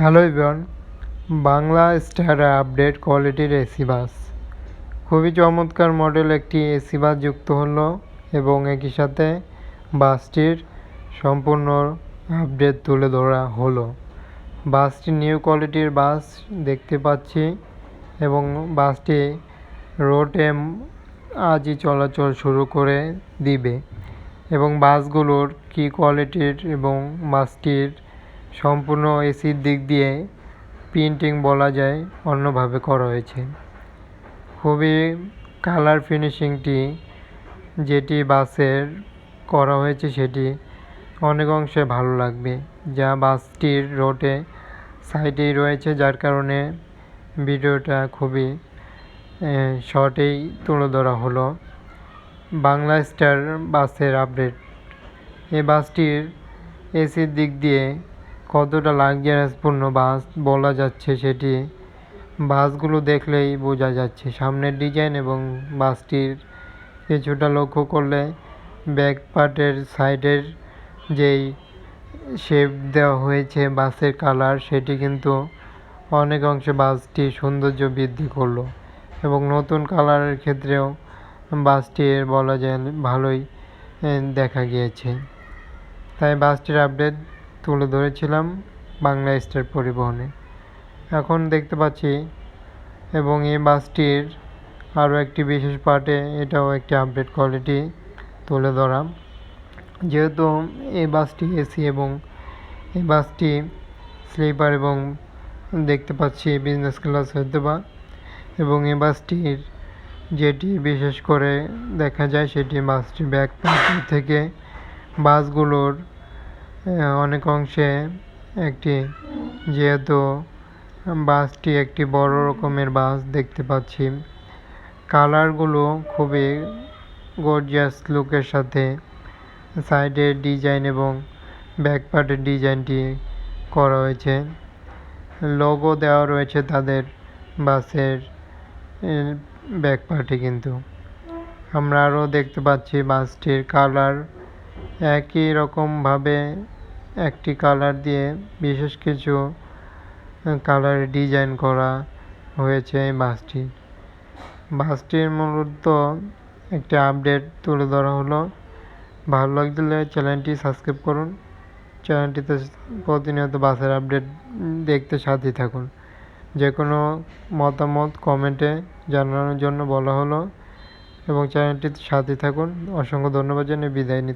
Hello ইভিয়ন Bangla star update কোয়ালিটির AC bus. খুবই চমৎকার মডেল একটি এসি বাস যুক্ত হলো এবং একই সাথে বাসটির সম্পূর্ণ আপডেট তুলে ধরা হলো। বাসটি নিউ কোয়ালিটির বাস দেখতে পাচ্ছি এবং বাসটি রোডে আজই চলাচল শুরু করে দিবে এবং বাসগুলোর কি কোয়ালিটির এবং বাসটির সম্পূর্ণ এসির দিক দিয়ে প্রিন্টিং বলা যায়, অন্যভাবে করা হয়েছে। খুবই কালার ফিনিশিংটি যেটি বাসের করা হয়েছে সেটি অনেক অংশে ভালো লাগবে। যা বাসটির রোডে সাইডেই রয়েছে, যার কারণে ভিডিওটা খুবই শর্টেই তুলে ধরা হলো। বাংলা স্টার বাসের আপডেট এই বাসটির এসির দিক দিয়ে কতটা লাক্সারিয়াসপূর্ণ বাস বলা যাচ্ছে সেটি, বাসগুলো দেখলেই বোঝা যাচ্ছে। সামনের ডিজাইন এবং বাসটির কিছুটা লক্ষ্য করলে ব্যাক পার্টের সাইডের যেই শেপ দেওয়া হয়েছে বাসের কালার, সেটি কিন্তু অনেক অংশে বাসটি সৌন্দর্য বৃদ্ধি করল এবং নতুন কালারের ক্ষেত্রেও বাসটির বলা যায় ভালোই দেখা গিয়েছে। তাই বাসটির আপডেট তুলে ধরেছিলাম বাংলা স্টার পরিবহনে। এখন দেখতে পাচ্ছি এবং এই বাসটির আরও একটি বিশেষ পার্টে এটাও একটি আপডেট কোয়ালিটি তুলে ধরা যেহেতু এই বাসটি এসি এবং এই বাসটি স্লিপার এবং দেখতে পাচ্ছি বিজনেস ক্লাস হয়তো বা এবং এই বাসটির যেটি বিশেষ করে দেখা যায় সেটি বাসটি ব্যাক থেকে বাসগুলোর অনেক অংশে একটি যেহেতু বাসটি একটি বড় রকমের বাস দেখতে পাচ্ছি। কালারগুলো খুবই গর্জিয়াস লুকের সাথে সাইডের ডিজাইন এবং ব্যাক পার্টের ডিজাইনটি করা হয়েছে। লোগো দেওয়া রয়েছে তাদের বাসের ব্যাক পার্টে কিন্তু। আমরা আরও দেখতে পাচ্ছি বাসটির কালার একই রকমভাবে একটি কালার দিয়ে বিশেষ কিছু কালারের ডিজাইন করা হয়েছে এই বাসটি। বাসটির মূলত একটি আপডেট তুলে ধরা হলো। ভালো লাগলে চ্যানেলটি সাবস্ক্রাইব করুন। চ্যানেলটিতে প্রতিনিয়ত বাসের আপডেট দেখতে সাথে থাকুন। যে কোনো মতামত কমেন্টে জানানোর জন্য বলা হলো। এবং চ্যানেলটির সাথে থাকুন। অসংখ্য ধন্যবাদ জানিয়ে বিদায় নিতে